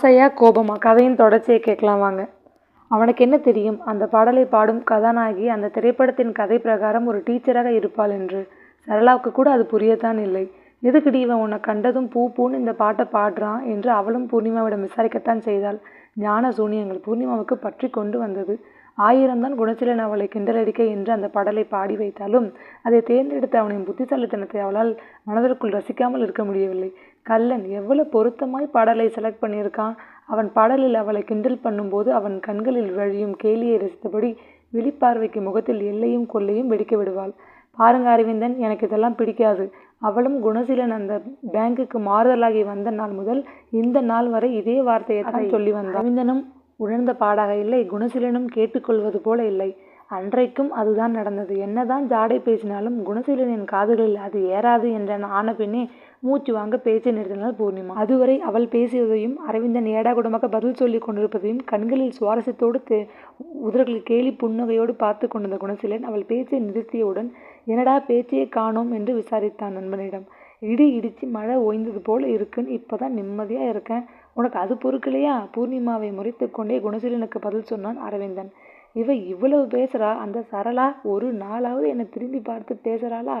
ஆசையா கோபமா? கதையின் தொடர்ச்சியை கேட்கலாம் வாங்க. அவனுக்கு என்ன தெரியும்? அந்த பாடலை பாடும் கதாநாயகி அந்த திரைப்படத்தின் கதை பிரகாரம் ஒரு டீச்சராக இருப்பாள் என்று. சரளாவுக்கு கூட அது புரியத்தான் இல்லை. எதுக்குடி இவன் உன்னை கண்டதும் பூ பூன்னு இந்த பாட்டை பாடுறான்? என்று அவளும் பூர்ணிமாவிடம் விசாரிக்கத்தான் செய்தாள். ஞான சூனியங்கள் பூர்ணிமாவுக்கு பற்றி கொண்டு வந்தது. ஆயிரம்தான் குணச்சிலன் அவளை கிண்டலடிக்க என்று அந்த பாடலை பாடி வைத்தாலும் அதை தேர்ந்தெடுத்த அவனின் புத்திசாலித்தனத்தை அவளால் மனதிற்குள் ரசிக்காமல் இருக்க முடியவில்லை. கள்ளன் எவ்வளவு பொருத்தமாய் பாடலை செலக்ட் பண்ணியிருக்கான்? அவன் பாடலில் அவளை கிண்டல் பண்ணும்போது அவன் கண்களில் வழியும் கேலியை ரசித்தபடி விழிப்பார்வைக்கு முகத்தில் எல்லையும் கொல்லையும் வெடிக்க விடுவாள். பாருங்க அரவிந்தன் எனக்கு இதெல்லாம் பிடிக்காது. அவளும் குணசீலன் அந்த பேங்குக்கு மாறுதலாகி வந்த நாள் முதல் இந்த நாள் வரை இதே வார்த்தையை தான் சொல்லி வந்தான். அரவிந்தனும் உணர்ந்த பாடாக இல்லை குணசீலனும் கேட்டுக்கொள்வது போல இல்லை. அன்றைக்கும் அதுதான் நடந்தது. என்னதான் ஜாடை பேசினாலும் குணசீலனின் காதுகளில் அது ஏறாது என்ற ஆன பின்னே மூச்சு வாங்க பேச்சை நிறுத்தினாள் பூர்ணிமா. அதுவரை அவள் பேசியதையும் அரவிந்தன் ஏடாகுடமாக பதில் சொல்லி கொண்டிருப்பதையும் கண்களில் சுவாரஸ்யத்தோடு தே உதர்களில் கேலி புன்னகையோடு பார்த்து கொண்டிருந்த குணசீலன் அவள் பேச்சை நிறுத்தியவுடன் என்னடா பேச்சையே காணோம் என்று விசாரித்தான் நண்பனிடம். இடி இடிச்சு மழை ஓய்ந்தது போல் இருக்குன்னு இப்போதான் நிம்மதியாக இருக்கேன். உனக்கு அது பொறுக்கலையா? பூர்ணிமாவை முறைத்து கொண்டே குணசீலனுக்கு பதில் சொன்னான் அரவிந்தன். இவ இவ்வளவு பேசுறா? அந்த சரளா ஒரு நாளாவது என்னை திரும்பி பார்த்து பேசுறாளா?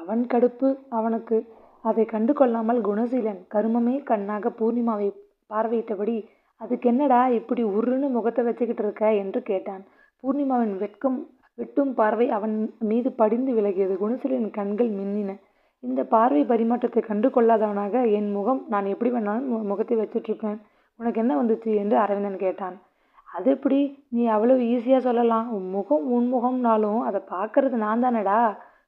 அவன் கடுப்பு அவனுக்கு. அதை கண்டு கொள்ளாமல் குணசீலன் கருமமே கண்ணாக பூர்ணிமாவை பார்வையிட்டபடி அதுக்கு என்னடா இப்படி உருன்னு முகத்தை வச்சுக்கிட்டு இருக்க? என்று கேட்டான். பூர்ணிமாவின் வெட்கம் வெட்டும் பார்வை அவன் மீது படிந்து விலகியது. குணசீலனின் கண்கள் மின்னின. இந்த பார்வை பரிமாற்றத்தை கண்டு கொள்ளாதவனாக என் முகம் நான் எப்படி வேணாலும் முகத்தை வச்சிட்டுருப்பேன். உனக்கு என்ன வந்துச்சு? என்று அரவிந்தன் கேட்டான். அது எப்படி? நீ அவ்வளவு ஈஸியாக சொல்லலாம். உன் முகம் உன் முகம்னாலும் அதை பார்க்கறது நான் தானடா?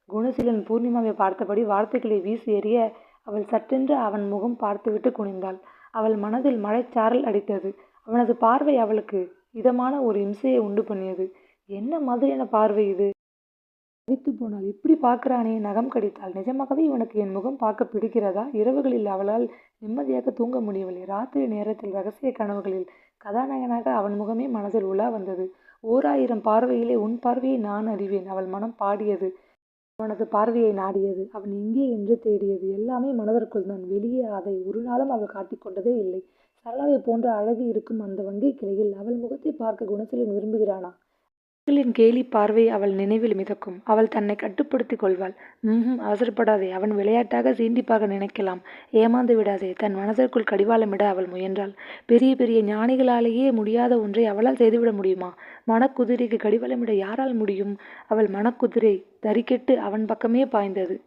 குணசீலன் பூர்ணிமாவை பார்த்தபடி வார்த்தைகளை வீசி எறிய அவள் சட்டென்று அவன் முகம் பார்த்துவிட்டு குனிந்தாள். அவள் மனதில் மழைச்சாரல் அடித்தது. அவனது பார்வை அவளுக்கு இதமான ஒரு இம்சையை உண்டு பண்ணியது. என்ன மாதிரியான பார்வை இது? தவித்து போனால் இப்படி பார்க்கறானே நகம் கடித்தாள். நிஜமாகவே இவனுக்கு என் முகம் பார்க்க பிடிக்கிறதா? இரவுகளில் அவளால் நிம்மதியாக தூங்க முடியவில்லை. ராத்திரி நேரத்தில் ரகசிய கனவுகளில் கதாநாயகனாக அவன் முகமே மனதில் உலா வந்தது. ஓராயிரம் பார்வையிலே உன் பார்வையை நான் அறிவேன். அவள் மனம் பாடியது அவனது பார்வையை நாடியது அவன் எங்கே என்று தேடியது. எல்லாமே மனதிற்குள் தான். வெளியே அதை ஒரு நாளும் அவள் காட்டிக்கொண்டதே இல்லை. சரளாவை போன்ற அழகு இருக்கும் அந்த வங்கி கிளையில் அவள் முகத்தை பார்க்க குணசீலன் விரும்புகிறானா? மகளின் கேலி பார்வை அவள் நினைவில் மிதக்கும். அவள் தன்னை கட்டுப்படுத்திக் கொள்வாள். ம் அவசரப்படாதே. அவன் விளையாட்டாக சீண்டிப்பாக நினைக்கலாம். ஏமாந்து விடாதே. தன் மனதிற்குள் கடிவாளமிட அவள் முயன்றாள். பெரிய பெரிய ஞானிகளாலேயே முடியாத ஒன்றை அவளால் செய்துவிட முடியுமா? மனக்குதிரைக்கு கடிவாளமிட யாரால் முடியும்? அவள் மனக்குதிரை தறிக்கெட்டு அவன் பக்கமே பாய்ந்தது.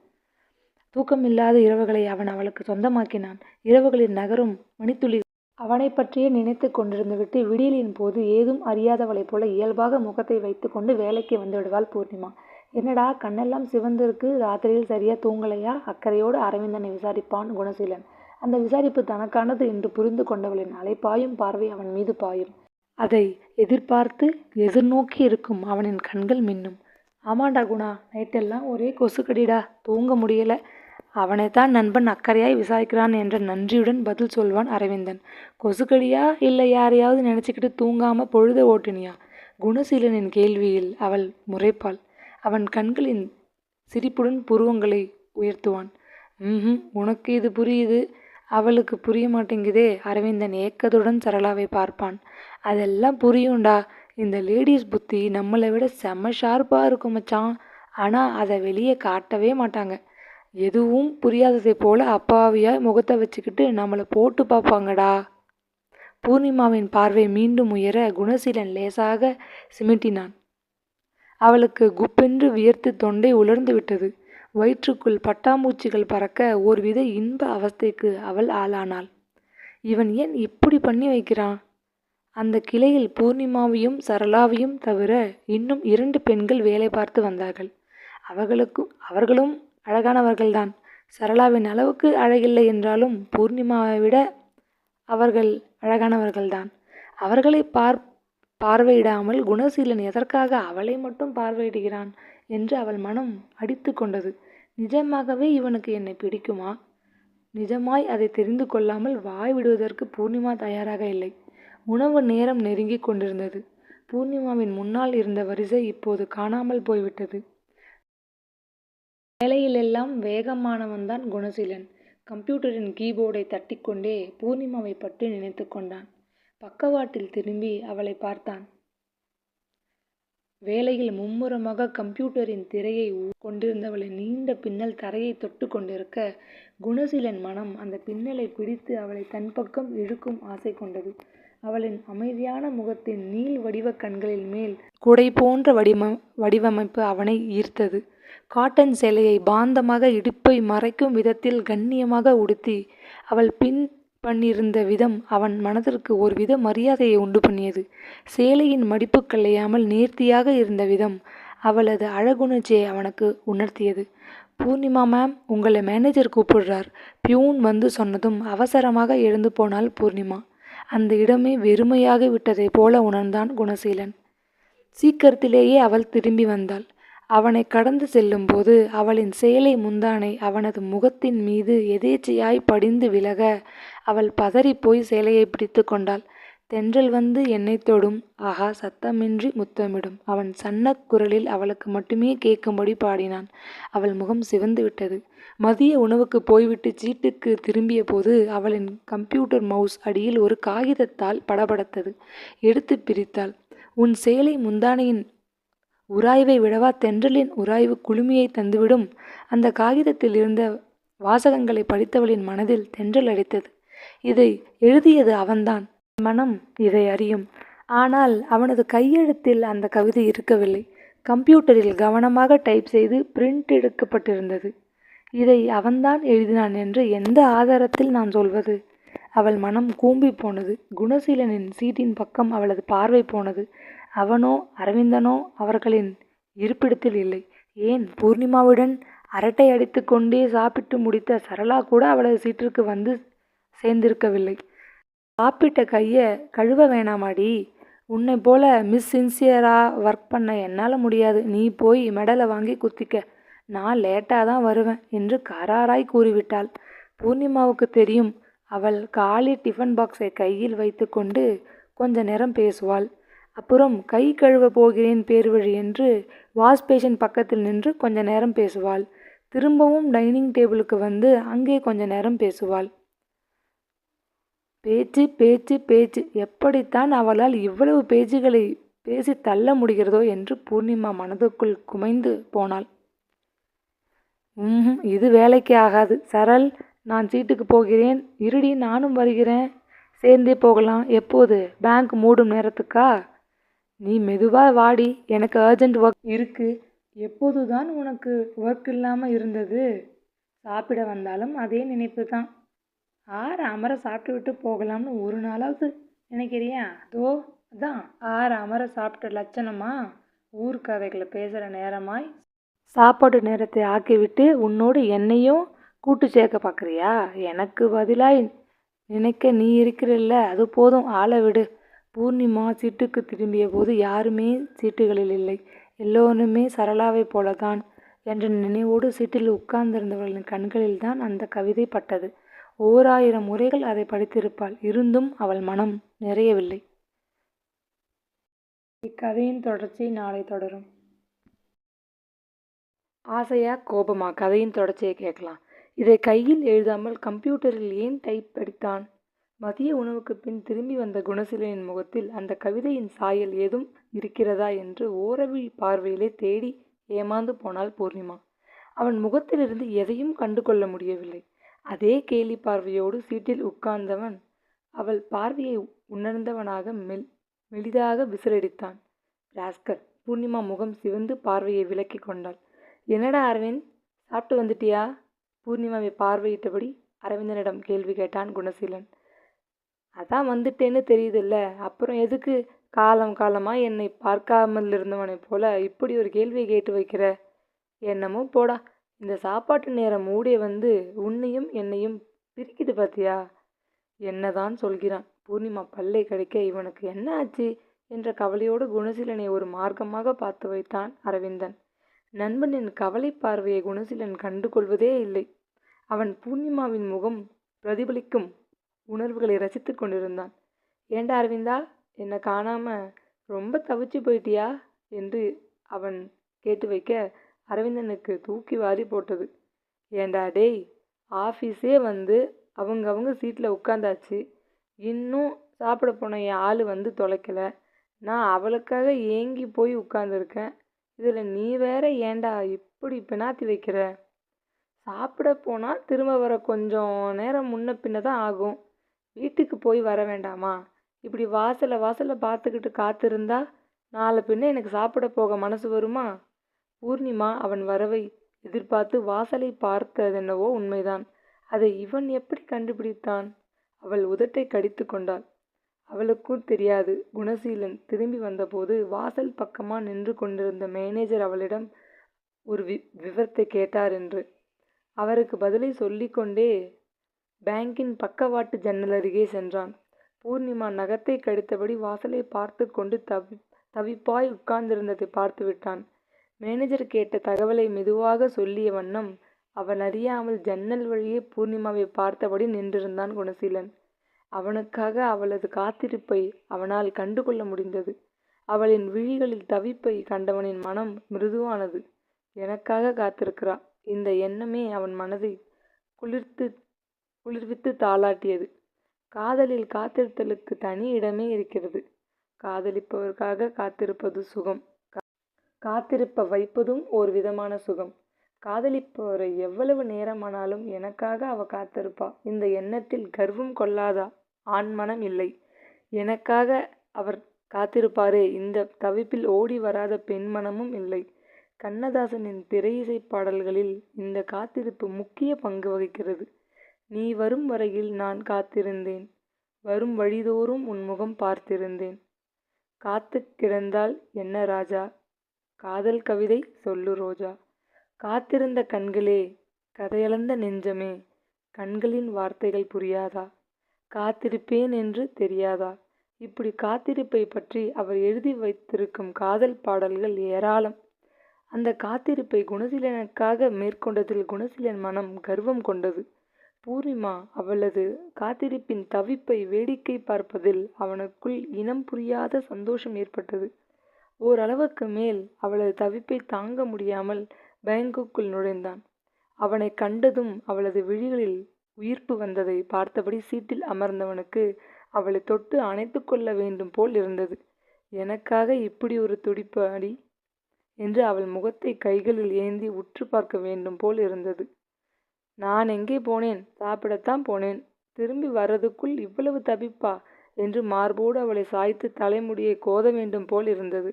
தூக்கமில்லாத இரவுகளை அவன் அவளுக்கு சொந்தமாக்கினான். இரவுகளில் நகரும் மணித்துளி அவனை பற்றியே நினைத்து கொண்டிருந்துவிட்டு விடியலின் போது ஏதும் அறியாதவளைப் போல இயல்பாக முகத்தை வைத்துக்கொண்டு வேலைக்கு வந்துவிடுவாள் பூர்ணிமா. என்னடா கண்ணெல்லாம் சிவந்திருக்கு ராத்திரியில் சரியா தூங்கலையா அக்கறையோடு அரவிந்தனை விசாரிப்பான் குணசீலன். அந்த விசாரிப்பு தனக்கானது என்று புரிந்து கொண்டவளின் அலைப்பாயும் பார்வை அவன் மீது பாயும். அதை எதிர்பார்த்து எதிர்நோக்கி இருக்கும் அவனின் கண்கள் மின்னும். ஆமாண்டா குணா நைட்டெல்லாம் ஒரே கொசுக்கடிடா. தூங்க முடியல. அவனைத்தான் நண்பன் அக்கறையாய் விசாரிக்கிறான் என்ற நன்றியுடன் பதில் சொல்வான் அரவிந்தன். கொசுக்கடியா இல்லை யாரையாவது நினச்சிக்கிட்டு தூங்காம பொழுத ஓட்டினியா? குணசீலனின் கேள்வியில் அவள் முறைப்பாள். அவன் கண்களின் சிரிப்புடன் புருவங்களை உயர்த்துவான். ம் உனக்கு இது புரியுது? அவளுக்கு புரிய மாட்டேங்குதே அரவிந்தன் ஏக்கத்துடன் சரளாவை பார்ப்பான். அதெல்லாம் புரியும்டா. இந்த லேடிஸ் புத்தி நம்மளை விட செம்ம ஷார்ப்பாக இருக்கும் மச்சான். ஆனால் அதை வெளியே காட்டவே மாட்டாங்க. எதுவும் புரியாததை போல அப்பாவியாய் முகத்தை வச்சுக்கிட்டு நம்மளை போட்டு பார்ப்பாங்கடா. பூர்ணிமாவின் பார்வை மீண்டும் உயர குணசீலன் லேசாக சிமிட்டினான். அவளுக்கு குப்பென்று வியர்த்து தொண்டை உலர்ந்து விட்டது. வயிற்றுக்குள் பட்டாம்பூச்சிகள் பறக்க ஒருவித இன்ப அவஸ்தைக்கு அவள் ஆளானாள். இவன் ஏன் இப்படி பண்ணி வைக்கிறான்? அந்த கிளையில் பூர்ணிமாவையும் சரளாவையும் தவிர இன்னும் இரண்டு பெண்கள் வேலை பார்த்து வந்தார்கள். அவர்களுக்கும் அவர்களும் அழகானவர்கள்தான். சரளாவின் அளவுக்கு அழகில்லை என்றாலும் பூர்ணிமாவை விட அவர்கள் அழகானவர்கள்தான். அவர்களை பார் பார்வையிடாமல் குணசீலன் எதற்காக அவளை மட்டும் பார்வையிடுகிறான் என்று அவள் மனம் அடித்து கொண்டது. நிஜமாகவே இவனுக்கு என்னை பிடிக்குமா? நிஜமாய் அதை தெரிந்து கொள்ளாமல் வாய் விடுவதற்கு பூர்ணிமா தயாராக இல்லை. உணவு நேரம் நெருங்கிக் கொண்டிருந்தது. பூர்ணிமாவின் முன்னால் இருந்த வரிசை இப்போது காணாமல் போய்விட்டது. வேலையிலெல்லாம் வேகமானவன்தான் குணசீலன் கம்ப்யூட்டரின் கீபோர்டை தட்டிக்கொண்டே பூர்ணிமாவைப் பற்றி நினைத்து கொண்டான். பக்கவாட்டில் திரும்பி அவளைப் பார்த்தான். வேலையில் மும்முரமாக கம்ப்யூட்டரின் திரையை கொண்டிருந்தவளின் நீண்ட பின்னல் தரையைத் தொட்டுக் கொண்டிருக்க, குணசீலன் மனம் அந்தப் பின்னலைப் பிடித்து அவளைத் தன் பக்கம் இழுக்கும் ஆசை கொண்டது. அவளின் அமைதியான முகத்தின் நீள் வடிவக் கண்களின் மேல் குடை போன்ற வடிவமைப்பு அவனை ஈர்த்தது. காட்டன் சேலையை பாந்தமாக இடுப்பை மறைக்கும் விதத்தில் கண்ணியமாக உடுத்தி அவள் பின் பண்ணியிருந்த விதம் அவன் மனதிற்கு ஒருவித மரியாதையை உண்டு பண்ணியது. சேலையின் மடிப்பு கலையாமல் நேர்த்தியாக இருந்த விதம் அவளது அழகுணர்ச்சியை அவனுக்கு உணர்த்தியது. பூர்ணிமா மேம் உங்களை மேனேஜர் கூப்பிடுறார். பியூன் வந்து சொன்னதும் அவசரமாக எழுந்து போனாள் பூர்ணிமா. அந்த இடமே வெறுமையாகி விட்டதைப் போல உணர்ந்தான் குணசீலன். சீக்கிரத்திலேயே அவள் திரும்பி வந்தாள். அவனை கடந்து செல்லும்போது அவளின் சேலை முந்தானை அவனது முகத்தின் மீது எதேச்சையாய் படிந்து விலக, அவள் பதறிப்போய் சேலையை பிடித்து கொண்டாள். தென்றல் வந்து என்னை தொடும் ஆஹா சத்தமின்றி முத்தமிடும் அவன் சன்ன குரலில் அவளுக்கு மட்டுமே கேட்கும்படி பாடினான். அவள் முகம் சிவந்து விட்டது. மதிய உணவுக்கு போய்விட்டு சீட்டுக்கு திரும்பிய திரும்பியபோது அவளின் கம்ப்யூட்டர் மவுஸ் அடியில் ஒரு காகிதத்தால் படபடத்தது. எடுத்துப் பிரித்தாள். உன் சேலை முந்தானையின் உராய்வை விடவா தென்றலின் உராய்வு குளுமையைத் தந்துவிடும்? அந்த காகிதத்தில் இருந்த வாசகங்களை படித்தவளின் மனதில் தென்றல் அடித்தது. இதை எழுதியது அவன்தான். மனம் இதை அறியும். ஆனால் அவனது கையெழுத்தில் அந்த கவிதை இருக்கவில்லை. கம்ப்யூட்டரில் கவனமாக டைப் செய்து பிரிண்ட் எடுக்கப்பட்டிருந்தது. இதை அவன்தான் எழுதினான் என்று எந்த ஆதாரத்தில் நான் சொல்வது? அவள் மனம் கூம்பி போனது. குணசீலனின் சீட்டின் பக்கம் அவளது பார்வை போனது. அவனோ அரவிந்தனோ அவர்களின் இருப்பிடத்தில் இல்லை. ஏன் பூர்ணிமாவுடன் அரட்டை அடித்து கொண்டே சாப்பிட்டு முடித்த சரளா கூட அவளது சீட்டிற்கு வந்து சேர்ந்திருக்கவில்லை. சாப்பிட்ட கையை கழுவ வேணாமாடி? உன்னைப் போல மிஸ் சின்சியராக ஒர்க் பண்ண என்னால் முடியாது. நீ போய் மெடலை வாங்கி குத்திக்க. நான் லேட்டாக தான் வருவேன் என்று கராராய் கூறிவிட்டாள். பூர்ணிமாவுக்கு தெரியும் அவள் காலி டிஃபன் பாக்ஸை கையில் வைத்துக்கொண்டு கொஞ்ச நேரம் பேசுவாள். அப்புறம் கை கழுவ போகிறேன் பேர்வழி என்று வாஷ்பேசின் பக்கத்தில் நின்று கொஞ்ச நேரம் பேசுவாள். திரும்பவும் டைனிங் டேபிளுக்கு வந்து அங்கே கொஞ்ச நேரம் பேசுவாள். பேச்சு பேச்சு பேச்சு எப்படித்தான் அவளால் இவ்வளவு பேச்சுகளை பேசி தள்ள முடிகிறதோ என்று பூர்ணிமா மனதுக்குள் குமைந்து போனாள். ம் இது வேலைக்கு ஆகாது. சரள் நான் சீட்டுக்கு போகிறேன். இருடி நானும் வருகிறேன். சேர்ந்தே போகலாம். எப்போது? பேங்க் மூடும் நேரத்துக்கா? நீ மெதுவாக வாடி. எனக்கு அர்ஜெண்ட் ஒர்க் இருக்குது எப்போது எப்போதுதான் உனக்கு ஒர்க் இல்லாமல் இருந்தது? சாப்பிட வந்தாலும் அதே நினைப்பு தான் ஆற அமர சாப்பிட்டு விட்டு போகலாம்னு ஒரு நாளாவது நினைக்கிறியா? தோ அதான் ஆற அமர சாப்பிட்ட லட்சணமா? ஊர் கதைகளை பேசுகிற நேரமாய் சாப்பாடு நேரத்தை ஆக்கிவிட்டு உன்னோடு என்னையும் கூட்டு சேர்க்க பார்க்குறியா எனக்கு பதிலாக நினைக்க நீ இருக்கிறல்ல அது போதும் ஆளை விடு. பூர்ணிமா சீட்டுக்குத் திரும்பியபோது யாருமே சீட்டுகளில் இல்லை. எல்லோருமே சரளாவைப் போலத்தான் என்ற நினைவோடு சீட்டில் உட்கார்ந்திருந்தவளின் கண்களில்தான் அந்தக் கவிதை பட்டது. ஓராயிரம் முறைகள் அதைப் படித்திருப்பாள். இருந்தும் அவள் மனம் நிறையவில்லை. இக்கதையின் தொடர்ச்சி நாளை தொடரும். ஆசையா கோபமா கதையின் தொடர்ச்சியைக் கேட்கலாம். இதை கையில் எழுதாமல் கம்ப்யூட்டரில் ஏன் டைப் அடித்தான்? மதிய உணவுக்குப் பின் திரும்பி வந்த குணசீலனின் முகத்தில் அந்த கவிதையின் சாயல் ஏதும் இருக்கிறதா என்று ஓரவி பார்வையிலே தேடி ஏமாந்து போனாள் பூர்ணிமா. அவன் முகத்திலிருந்து எதையும் கண்டு கொள்ள முடியவில்லை. அதே கேலி பார்வையோடு சீட்டில் உட்கார்ந்தவன் அவள் பார்வையை உணர்ந்தவனாக மெல் மெலிதாக விசிலடித்தான். ராஸ்கர் பூர்ணிமா முகம் சிவந்து பார்வையை விலக்கி கொண்டாள். என்னடா அரவிந்த். சாப்பிட்டு வந்துட்டியா? பூர்ணிமாவை பார்வையிட்டபடி அரவிந்தனிடம் கேள்வி கேட்டான் குணசீலன். அதான் வந்துட்டேன்னு தெரியுதுல்ல. அப்புறம் எதுக்கு காலம் காலமாக என்னை பார்க்காமல் இருந்தவனை போல இப்படி ஒரு கேள்வி கேட்டு வைக்கிற? என்னமோ போடா. இந்த சாப்பாட்டு நேரம் மூடிய வந்து உன்னையும் என்னையும் பிரிக்குது பாத்தியா? என்னதான் சொல்கிறான்? பூர்ணிமா பல்லை கடிக்க இவனுக்கு என்ன ஆச்சு? என்ற கவலையோடு குணசீலனை ஒரு மார்க்கமாக பார்த்து வைத்தான் அரவிந்தன். நண்பனின் கவலை பார்வையை குணசீலன் கண்டு கொள்வதே இல்லை. அவன் பூர்ணிமாவின் முகம் பிரதிபலிக்கும் உணர்வுகளை ரசித்துக் கொண்டிருந்தான். ஏண்டா அரவிந்தா. என்னை காணாம ரொம்ப தவிச்சு போயிட்டியா? என்று அவன் கேட்டு வைக்க அரவிந்தனுக்கு தூக்கி வாரி போட்டது. ஏண்டா டேய். ஆஃபீஸே வந்து அவங்க அவங்க சீட்டில் உட்காந்தாச்சு இன்னும் சாப்பிட போன என் ஆள் வந்து தொலைக்கல நான் அவளுக்காக ஏங்கி போய் உட்காந்துருக்கேன் இதில் நீ வேற ஏண்டா இப்படி பினாத்தி வைக்கிற சாப்பிட போனால் திரும்ப வர கொஞ்சம் நேரம் முன்ன பின்ன தான் ஆகும் வீட்டுக்கு போய் வர வேண்டாமா? இப்படி வாசலை வாசலை பார்த்துக்கிட்டு காத்திருந்தா நாளை பின்ன எனக்கு சாப்பிட போக மனசு வருமா? பூர்ணிமா அவன் வரவை எதிர்பார்த்து வாசலை பார்த்ததென்னவோ உண்மைதான். அதை இவன் எப்படி கண்டுபிடித்தான்? அவள் உதட்டை கடித்து கொண்டாள். அவளுக்கும் தெரியாது. குணசீலன் திரும்பி வந்தபோது வாசல் பக்கமாக நின்று கொண்டிருந்த மேனேஜர் அவளிடம் ஒரு வி விவரத்தை கேட்டார் என்று. அவருக்கு பதிலை சொல்லிக்கொண்டே பேங்கின் பக்கவாட்டு ஜன்னல் அருகே சென்றான். பூர்ணிமா நகத்தை கடித்தபடி வாசலை பார்த்து கொண்டு தவி தவிப்பாய் உட்கார்ந்திருந்ததை பார்த்து விட்டான். மேனேஜர் கேட்ட தகவலை மெதுவாக சொல்லிய வண்ணம் அவன் அறியாமல் ஜன்னல் வழியே பூர்ணிமாவை பார்த்தபடி நின்றிருந்தான் குணசீலன். அவனுக்காக அவளது காத்திருப்பை அவனால் கண்டுகொள்ள முடிந்தது. அவளின் விழிகளில் தவிப்பை கண்டவனின் மனம் மிருதுவானது. எனக்காக காத்திருக்கிறா. இந்த எண்ணமே அவன் மனதை குளிர்த்து குளிர்வித்து தாளாட்டியது. காதலில் காத்திருத்தலுக்கு தனி இடமே இருக்கிறது. காதலிப்பவருக்காக காத்திருப்பது சுகம். காத்திருப்ப வைப்பதும் ஒரு விதமான சுகம். காதலிப்பவரை எவ்வளவு நேரமானாலும் எனக்காக அவ காத்திருப்பா. இந்த எண்ணத்தில் கர்வம் கொள்ளாதா ஆண் மனம் இல்லை. எனக்காக அவர் காத்திருப்பாரே. இந்த தவிப்பில் ஓடி வராத பெண் மனமும் இல்லை. கண்ணதாசனின் திரையிசை பாடல்களில் இந்த காத்திருப்பு முக்கிய பங்கு வகிக்கிறது. நீ வரும் வரையில் நான் காத்திருந்தேன். வரும் வழிதோறும் உன் முகம் பார்த்திருந்தேன். காத்து கிடந்தால் என்ன ராஜா? காதல் கவிதை சொல்லு ரோஜா. காத்திருந்த கண்களே கதையளந்த நெஞ்சமே கண்களின் வார்த்தைகள் புரியாதா? காத்திருப்பேன் என்று தெரியாதா? இப்படி காத்திருப்பை பற்றி அவர் எழுதி வைத்திருக்கும் காதல் பாடல்கள் ஏராளம். அந்த காத்திருப்பை குணசீலனுக்காக மேற்கொண்டதில் குணசீலன் மனம் கர்வம் கொண்டது. பூர்ணிமா அவளது காத்திருப்பின் தவிப்பை வேடிக்கை பார்ப்பதில் அவனுக்குள் இனம் புரியாத சந்தோஷம் ஏற்பட்டது. ஓரளவுக்கு மேல் அவளது தவிப்பை தாங்க முடியாமல் பேங்குக்குள் நுழைந்தான். அவனை கண்டதும் அவளது விழிகளில் உயிர்ப்பு வந்ததை பார்த்தபடி சீட்டில் அமர்ந்தவனுக்கு அவளை தொட்டு அணைத்து கொள்ள வேண்டும் போல் இருந்தது. எனக்காக இப்படி ஒரு துடிப்பு அடி என்று அவள் முகத்தை கைகளில் ஏந்தி உற்று பார்க்க வேண்டும் போல் இருந்தது. நான் எங்கே போனேன்? சாப்பிடத்தான் போனேன். திரும்பி வர்றதுக்குள் இவ்வளவு தவிப்பா? என்று மார்போடு அவளை சாய்த்து தலைமுடியை கோத வேண்டும் போல் இருந்தது.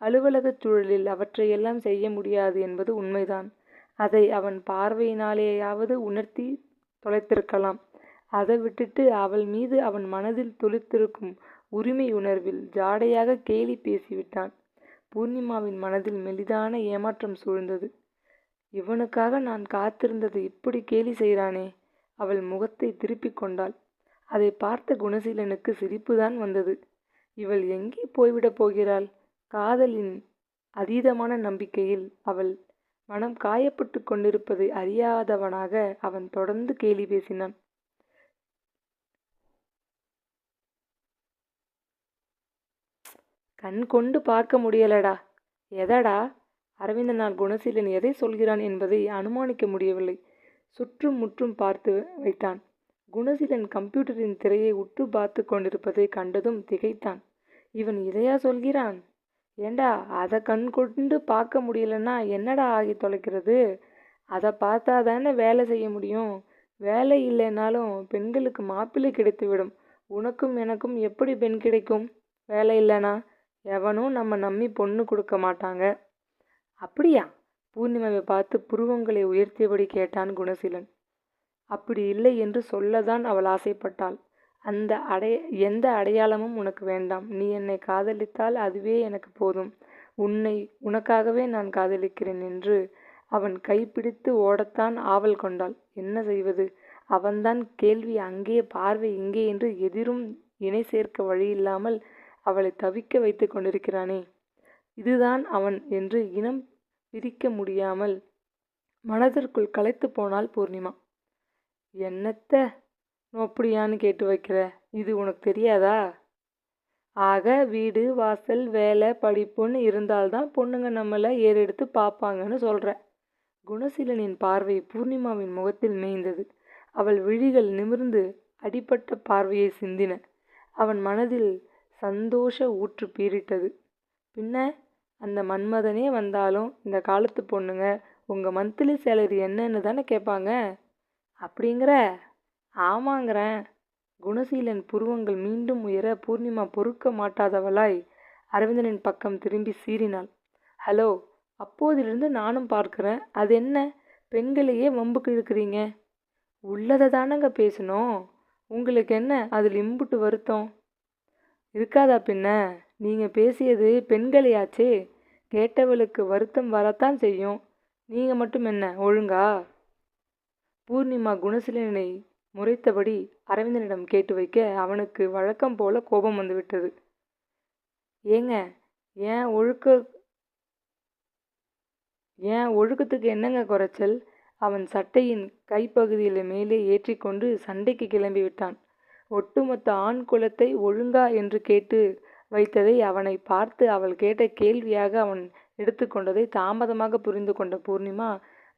அலுவலகச் சூழலில் அவற்றையெல்லாம் செய்ய முடியாது என்பது உண்மைதான். அதை அவன் பார்வையினாலேயாவது உணர்த்தி தொலைத்திருக்கலாம். அதை விட்டுட்டு அவள் மீது அவன் மனதில் துளித்திருக்கும் உரிமை உணர்வில் ஜாடையாக கேலி பேசிவிட்டான். பூர்ணிமாவின் மனதில் மெலிதான ஏமாற்றம் சூழ்ந்தது. இவனுக்காக நான் காத்திருந்தது இப்படி கேலி செய்கிறானே அவள் முகத்தை திருப்பிக் கொண்டாள். அதை பார்த்த குணசீலனுக்கு சிரிப்புதான் வந்தது. இவள் எங்கே போய்விடப் போகிறாள்? காதலின் அதீதமான நம்பிக்கையில் அவள் மனம் காயப்பட்டு கொண்டிருப்பதை அறியாதவனாக அவன் தொடர்ந்து கேலி பேசினான். கண் கொண்டு பார்க்க முடியலடா. எதடா? அரவிந்தனால் குணசீலன் எதை சொல்கிறான் என்பதை அனுமானிக்க முடியவில்லை. சுற்றும் முற்றும் பார்த்து வைத்தான். குணசீலன் கம்ப்யூட்டரின் திரையை உற்று பார்த்து கொண்டிருப்பதை கண்டதும் திகைத்தான். இவன் இதையா சொல்கிறான்? ஏண்டா அதை கண் கொண்டு பார்க்க முடியலன்னா என்னடா ஆகி தொலைக்கிறது? அதை பார்த்தா தானே வேலை செய்ய முடியும். வேலை இல்லைனாலும் பெண்களுக்கு மாப்பிள்ளை கிடைத்து விடும் உனக்கும் எனக்கும் எப்படி பெண் கிடைக்கும்? வேலை இல்லைனா எவனும் நம்ம நம்பி பொண்ணு கொடுக்க மாட்டாங்க. அப்படியா? பூர்ணிமாவை பார்த்து புருவங்களை உயர்த்தியபடி கேட்டான் குணசீலன். அப்படி இல்லை என்று சொல்லதான் அவள் ஆசைப்பட்டாள். அந்த அடைய எந்த அடையாளமும் உனக்கு வேண்டாம். நீ என்னை காதலித்தால் அதுவே எனக்கு போதும். உன்னை உனக்காகவே நான் காதலிக்கிறேன் என்று அவன் கைப்பிடித்து ஓடத்தான் ஆவல் கொண்டாள். என்ன செய்வது? அவன்தான் கேள்வி அங்கே பார்வை இங்கே என்று எதிரும் இணை சேர்க்க வழியில்லாமல் அவளை தவிக்க வைத்து கொண்டிருக்கிறானே. இதுதான் அவன் என்று இனம் பிரிக்க முடியாமல் மனதிற்குள் களைத்து போனாள் பூர்ணிமா. என்னத்த அப்படியான்னு கேட்டு வைக்கிற? இது உனக்கு தெரியாதா? ஆக வீடு வாசல் வேலை படிப்புன்னு இருந்தால்தான் பொண்ணுங்க நம்மளை ஏறெடுத்து பார்ப்பாங்கன்னு சொல்கிற குணசீலனின் பார்வை பூர்ணிமாவின் முகத்தில் மேய்ந்தது. அவள் விழிகள் நிமிர்ந்து அடிப்பட்ட பார்வையை சிந்தின. அவன் மனதில் சந்தோஷ ஊற்று பீரிட்டது பின்ன அந்த மன்மதனே வந்தாலும் இந்த காலத்து பொண்ணுங்க உங்கள் மந்த்லி சேலரி என்னன்னு தானே கேட்பாங்க? அப்படிங்கிற. ஆமாங்கிறேன். குணசீலன் புருவங்கள் மீண்டும் உயர பூர்ணிமா பொறுக்க மாட்டாதவளாய் அரவிந்தனின் பக்கம் திரும்பி சீறினாள். ஹலோ அப்போதிலிருந்து நானும் பார்க்குறேன். அது என்ன? பெண்களையே வம்புக்கு இழுக்கிறீங்க உள்ளதை தானங்க பேசணும். உங்களுக்கு என்ன? அதில் இம்புட்டு வருத்தம். இருக்காதா பின்ன? நீங்கள் பேசியது பெண்களையாச்சே. கேட்டவளுக்கு வருத்தம் வரத்தான் செய்யும். நீங்கள் மட்டும் என்ன ஒழுங்கா? பூர்ணிமா குணசீலனை முறைத்தபடி அரவிந்தனிடம் கேட்டு வைக்க அவனுக்கு வழக்கம் போல கோபம் வந்துவிட்டது. ஏங்க ஏன் ஒழுக்க ஏன் ஒழுக்கத்துக்கு என்னங்க குறைச்சல்? அவன் சட்டையின் கைப்பகுதியில் மேலே ஏற்றிக்கொண்டு சண்டைக்கு கிளம்பி விட்டான் ஒட்டுமொத்த ஆண் குலத்தை ஒழுங்கா என்று கேட்டு வைத்ததை அவனை பார்த்து அவள் கேட்ட கேள்வியாக அவன் எடுத்துக்கொண்டதை தாமதமாக புரிந்து கொண்ட பூர்ணிமா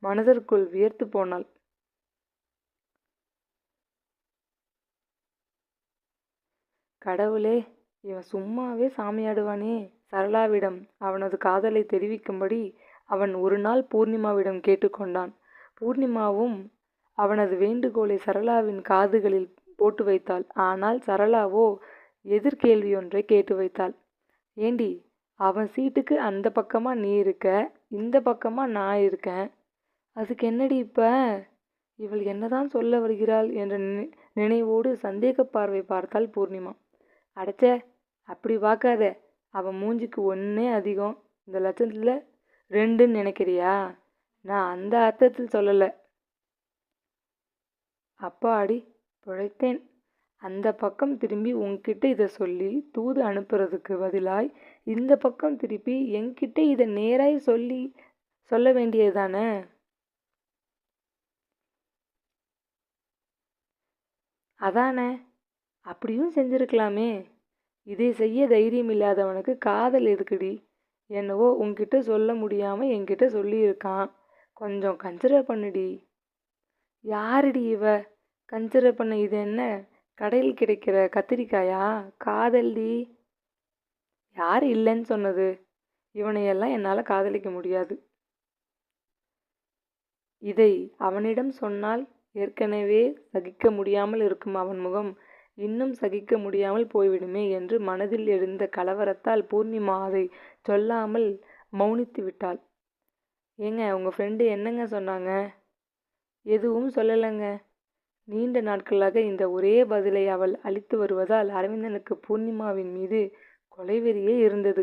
மனதிற்குள் வியர்த்து போனாள். கடவுளே இவன் சும்மாவே சாமியாடுவானே சரளாவிடம் அவனது காதலை தெரிவிக்கும்படி அவன் ஒரு நாள் பூர்ணிமாவிடம் கேட்டுக்கொண்டான் பூர்ணிமாவும் அவனது வேண்டுகோளை சரளாவின் காதுகளில் போட்டு வைத்தாள். ஆனால் சரளாவோ எதிர்கேள்வியொன்றை கேட்டு வைத்தாள். ஏண்டி அவன் சீட்டுக்கு அந்த பக்கமாக நீ இருக்க இந்த பக்கமாக நான் இருக்கேன். அதுக்கு என்னடி இப்போ? இவள் என்னதான் சொல்ல வருகிறாள் என்ற நினைவோடு சந்தேக பார்வை பார்த்தாள் பூர்ணிமா. அடைச்ச அப்படி பார்க்காத அவன் மூஞ்சிக்கு ஒன்றே அதிகம். இந்த லட்சத்தில் ரெண்டுன்னு நினைக்கிறியா? நான் அந்த அர்த்தத்தில் சொல்லலை. அப்பா அடி பிழைத்தேன். அந்த பக்கம் திரும்பி உன்கிட்ட இதை சொல்லி தூது அனுப்புறதுக்கு பதிலாய் இந்த பக்கம் திருப்பி என்கிட்ட இதை நேராய் சொல்லி சொல்ல வேண்டியது தானே அதானே? அப்படியும் செஞ்சிருக்கலாமே. இதை செய்ய தைரியம் இல்லாதவனுக்கு காதல் எதுக்குடி? என்னவோ உன்கிட்ட சொல்ல முடியாமல் என்கிட்ட சொல்லியிருக்கான். கொஞ்சம் கன்சிடர் பண்ணுடி. யாருடி இவ? கன்சிடர் பண்ண இது என்ன? கடையில் கிடைக்கிற கத்திரிக்காயா காதல்டி யார் இல்லைன்னு சொன்னது. இவனையெல்லாம் என்னால் காதலிக்க முடியாது. இதை அவனிடம் சொன்னால் ஏற்கனவே சகிக்க முடியாமல் இருக்கும் அவன் முகம் இன்னும் சகிக்க முடியாமல் போய்விடுமே என்று மனதில் எழுந்த கலவரத்தால் பூர்ணிமா அதை சொல்லாமல் மௌனித்து விட்டாள். ஏங்க உங்கள் ஃப்ரெண்டு என்னங்க சொன்னாங்க? எதுவும் சொல்லலைங்க. நீண்ட நாட்களாக இந்த ஒரே பதிலை அவள் அளித்து வருவதால் அரவிந்தனுக்கு பூர்ணிமாவின் மீது கொலைவெறியே இருந்தது.